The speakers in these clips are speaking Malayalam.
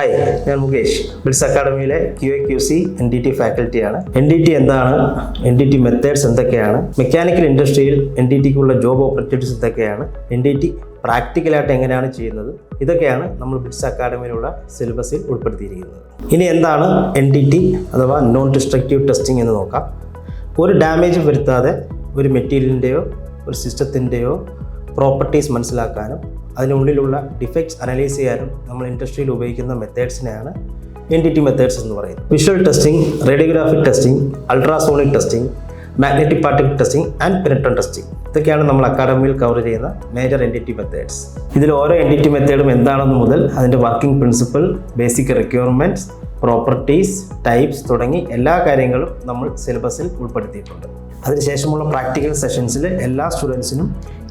ഹായ് ഞാൻ Mukesh. Bills അക്കാഡമിയിലെ Q A Q C N D T ഫാക്കൽറ്റിയാണ് N D T എന്താണ്? എൻ ഡി ടി മെത്തേഡ്സ് എന്തൊക്കെയാണ്? മെക്കാനിക്കൽ ഇൻഡസ്ട്രിയിൽ എൻ ഡി ടിക്കുള്ള ജോബ് ഓപ്പർച്യൂണിറ്റീസ് എന്തൊക്കെയാണ്? എൻ ഡി ടി പ്രാക്ടിക്കലായിട്ട് എങ്ങനെയാണ് ചെയ്യുന്നത്? ഇതൊക്കെയാണ് നമ്മൾ ബിറ്റ്സ് അക്കാഡമിയിലുള്ള സിലബസിൽ ഉൾപ്പെടുത്തിയിരിക്കുന്നത്. ഇനി എന്താണ് എൻ ഡി ടി അഥവാ നോൺ ഡിസ്ട്രക്റ്റീവ് ടെസ്റ്റിംഗ് എന്ന് നോക്കാം. ഒരു ഡാമേജ് വരുത്താതെ ഒരു മെറ്റീരിയലിന്റെയോ ഒരു സിസ്റ്റത്തിന്റെയോ പ്രോപ്പർട്ടീസ് മനസ്സിലാക്കാനും അതിനുള്ളിലുള്ള ഡിഫക്ട്സ് അനലൈസ് ചെയ്യാനും നമ്മൾ ഇൻഡസ്ട്രിയിൽ ഉപയോഗിക്കുന്ന മെത്തേഡ്സിനെയാണ് എൻ ഡി ടി മെത്തേഡ്സ് എന്ന് പറയുന്നത്. Visual testing radiographic testing ultrasonic testing magnetic particle testing and penetrant testing ഇതൊക്കെയാണ് നമ്മൾ അക്കാഡമിയിൽ കവർ ചെയ്യുന്ന major N D T methods ഇതിൽ ഓരോ എൻ ഡി ടി മെത്തേഡും എന്താണെന്ന് മുതൽ അതിന്റെ working principle basic requirements properties types തുടങ്ങി എല്ലാ കാര്യങ്ങളും നമ്മൾ സിലബസിൽ ഉൾപ്പെടുത്തിയിട്ടുണ്ട്. അതിനുശേഷമുള്ള പ്രാക്ടിക്കൽ സെഷൻസിൽ എല്ലാ സ്റ്റുഡൻസിനും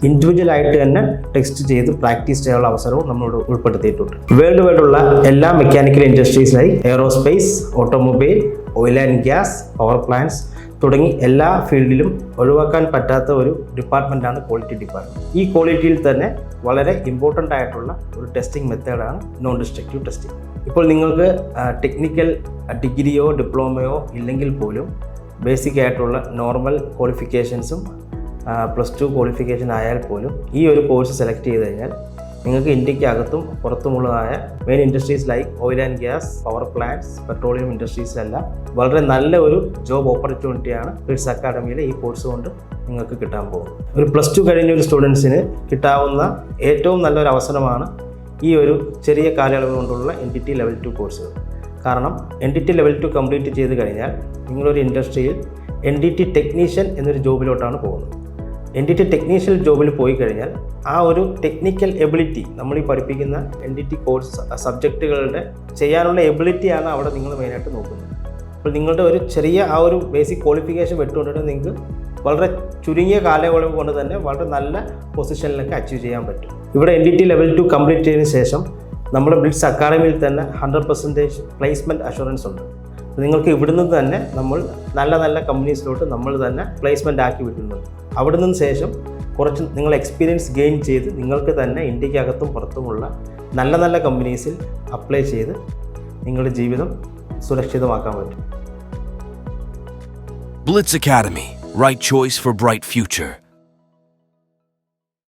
ഇൻഡിവിജ്വൽ ആയിട്ട് തന്നെ ടെക്സ്റ്റ് ചെയ്ത് പ്രാക്ടീസ് ചെയ്യാനുള്ള അവസരവും നമ്മളോട് ഉൾപ്പെടുത്തിയിട്ടുണ്ട്. വേൾഡ് വൈഡുള്ള എല്ലാ mechanical ഇൻഡസ്ട്രീസിലായി aerospace automobile oil and gas power plants തുടങ്ങി എല്ലാ ഫീൽഡിലും ഒഴിവാക്കാൻ പറ്റാത്ത ഒരു ഡിപ്പാർട്ട്മെന്റാണ് ക്വാളിറ്റി ഡിപ്പാർട്ട്മെന്റ് ഈ ക്വാളിറ്റിയിൽ തന്നെ വളരെ ഇമ്പോർട്ടന്റ് ആയിട്ടുള്ള ഒരു ടെസ്റ്റിംഗ് മെത്തേഡാണ് നോൺ ഡിസ്ട്രക്റ്റീവ് ടെസ്റ്റിംഗ് ഇപ്പോൾ നിങ്ങൾക്ക് ടെക്നിക്കൽ ഡിഗ്രിയോ ഡിപ്ലോമയോ ഇല്ലെങ്കിൽ പോലും ബേസിക് ആയിട്ടുള്ള നോർമൽ ക്വാളിഫിക്കേഷൻസും പ്ലസ് ടു ക്വാളിഫിക്കേഷൻ ആയാൽ പോലും ഈ ഒരു കോഴ്സ് സെലക്ട് ചെയ്ത് കഴിഞ്ഞാൽ നിങ്ങൾക്ക് ഇന്ത്യക്കകത്തും പുറത്തുമുള്ളതായ main industries like oil and gas power plants petroleum ഇൻഡസ്ട്രീസിലെല്ലാം വളരെ നല്ല ഒരു ജോബ് ഓപ്പർച്യൂണിറ്റിയാണ് ഫിഡ്സ് അക്കാഡമിയിലെ ഈ കോഴ്സ് കൊണ്ട് നിങ്ങൾക്ക് കിട്ടാൻ പോകും ഒരു പ്ലസ് ടു കഴിഞ്ഞ ഒരു സ്റ്റുഡൻസിന് കിട്ടാവുന്ന ഏറ്റവും നല്ലൊരു അവസരമാണ് ഈ ഒരു ചെറിയ കാലയളവ് കൊണ്ടുള്ള N D T level two കോഴ്സുകൾ കാരണം N D T level two complete ചെയ്ത് കഴിഞ്ഞാൽ നിങ്ങളൊരു ഇൻഡസ്ട്രിയിൽ എൻ ഡി ടി ടെക്നീഷ്യൻ എന്നൊരു ജോബിലോട്ടാണ് പോകുന്നത്. എൻ ഡി ടി ടെക്നീഷ്യൽ ജോബിൽ പോയി കഴിഞ്ഞാൽ ആ ഒരു ടെക്നിക്കൽ എബിലിറ്റി നമ്മൾ ഈ പഠിപ്പിക്കുന്ന എൻ ഡി ടി കോഴ്സ് സബ്ജക്റ്റുകളുടെ ചെയ്യാനുള്ള എബിലിറ്റിയാണ് അവിടെ നിങ്ങൾ മെയിനായിട്ട് നോക്കുന്നത്. അപ്പോൾ നിങ്ങളുടെ ഒരു ചെറിയ ആ ഒരു ബേസിക് ക്വാളിഫിക്കേഷൻ വെട്ടുകൊണ്ടിട്ട് നിങ്ങൾക്ക് വളരെ ചുരുങ്ങിയ കാലയളവ് കൊണ്ട് തന്നെ വളരെ നല്ല പൊസിഷനിലൊക്കെ അച്ചീവ് ചെയ്യാൻ പറ്റും. ഇവിടെ N D T level two complete ചെയ്തതിന് ശേഷം നമ്മുടെ ബ്ലിറ്റ്സ് അക്കാഡമിയിൽ തന്നെ ഹൺഡ്രഡ് പെർസെന്റേജ് പ്ലേസ്മെന്റ് അഷുറൻസ് ഉണ്ട്. നിങ്ങൾക്ക് ഇവിടുന്ന് തന്നെ നമ്മൾ നല്ല നല്ല കമ്പനീസിലോട്ട് നമ്മൾ തന്നെ പ്ലേസ്മെന്റ് ആക്കി വിട്ടുന്നുണ്ട് അവിടെ നിന്ന് ശേഷം കുറച്ച് നിങ്ങൾ എക്സ്പീരിയൻസ് ഗെയിൻ ചെയ്ത് നിങ്ങൾക്ക് തന്നെ ഇന്ത്യക്കകത്തും പുറത്തുമുള്ള നല്ല നല്ല കമ്പനീസിൽ അപ്ലൈ ചെയ്ത് നിങ്ങളുടെ ജീവിതം സുരക്ഷിതമാക്കാൻ പറ്റും Blitz Academy, right choice for bright future.